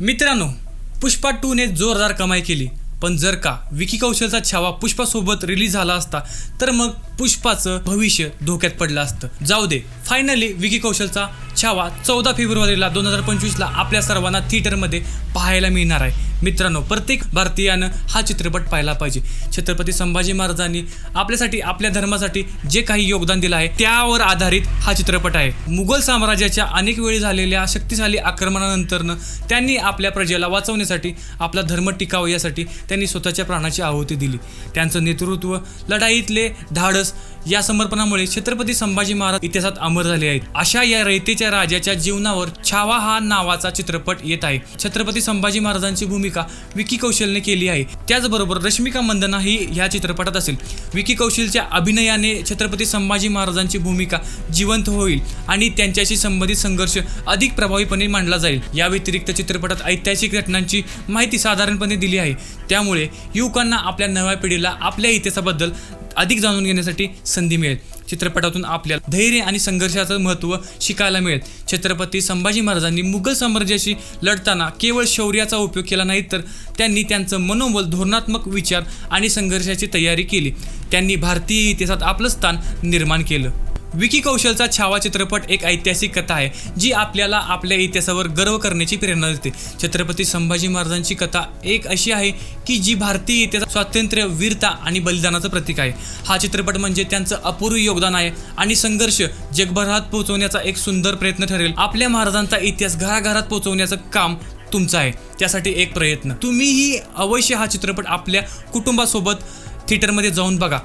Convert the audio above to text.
मित्रांनो पुष्पा टूने जोरदार कमाई केली. पण जर का विकी कौशलचा छावा पुष्पासोबत रिलीज झाला असता तर मग पुष्पाचं भविष्य धोक्यात पडलं असतं. जाऊ दे फायनली विकी कौशलचा छावा चौदा फेब्रुवारीला दोन हजार पंचवीसला आपल्या सर्वांना थिएटरमध्ये पाहायला मिळणार आहे. मित्रांनो प्रत्येक भारतीयानं हा चित्रपट पाहायला पाहिजे. छत्रपती संभाजी महाराजांनी आपल्यासाठी आपल्या धर्मासाठी जे काही योगदान दिलं आहे त्यावर आधारित हा चित्रपट आहे. मुघल साम्राज्याच्या अनेक वेळी झालेल्या शक्तिशाली आक्रमणानंतरनं त्यांनी आपल्या प्रजेला वाचवण्यासाठी आपला धर्म टिकावा यासाठी त्यांनी स्वतःच्या प्राणाची आहुती दिली. त्यांचं नेतृत्व लढाईतले धाडस या समर्पणामुळे छत्रपती संभाजी महाराज इतिहासात अमर झाले आहेत. अशा या रयतेच्या राजाच्या जीवनावर छावा हा नावाचा चित्रपट येत आहे. छत्रपती संभाजी महाराजांची भूमिका विकी कौशलने केली आहे. त्याचबरोबर रश्मिका मंदना ही ह्या चित्रपटात असेल. विकी कौशलच्या अभिनयाने छत्रपती संभाजी महाराजांची भूमिका जिवंत होईल आणि त्यांच्याशी संबंधित संघर्ष अधिक प्रभावीपणे मांडला जाईल. या व्यतिरिक्त चित्रपटात ऐतिहासिक घटनांची माहिती साधारणपणे दिली आहे. त्यामुळे युवकांना आपल्या नव्या पिढीला आपल्या इतिहासाबद्दल अधिक जाणून घेण्यासाठी संधी मिळेल. चित्रपटातून आपल्याला धैर्य आणि संघर्षाचं महत्त्व शिकायला मिळेल. छत्रपती संभाजी महाराजांनी मुघल साम्राज्याशी लढताना केवळ शौर्याचा उपयोग केला नाही तर त्यांनी त्यांचं मनोबल धोरणात्मक विचार आणि संघर्षाची तयारी केली. त्यांनी भारतीय इतिहासात आपलं स्थान निर्माण केलं. विकी कौशलचा छावा चित्रपट एक ऐतिहासिक कथा आहे जी आपल्याला आपल्या इतिहासावर गर्व करण्याची प्रेरणा देते. छत्रपती संभाजी महाराजांची कथा एक अशी आहे की जी भारतीय इतिहासात स्वातंत्र्य वीरता आणि बलिदानाचं प्रतीक आहे. हा चित्रपट म्हणजे त्यांचं अपूर्व योगदान आहे आणि संघर्ष जगभरात पोहोचवण्याचा एक सुंदर प्रयत्न ठरेल. आपल्या महाराजांचा इतिहास घराघरात पोहोचवण्याचं काम तुमचं आहे. त्यासाठी एक प्रयत्न. तुम्हीही अवश्य हा चित्रपट आपल्या कुटुंबासोबत थिएटरमध्ये जाऊन बघा.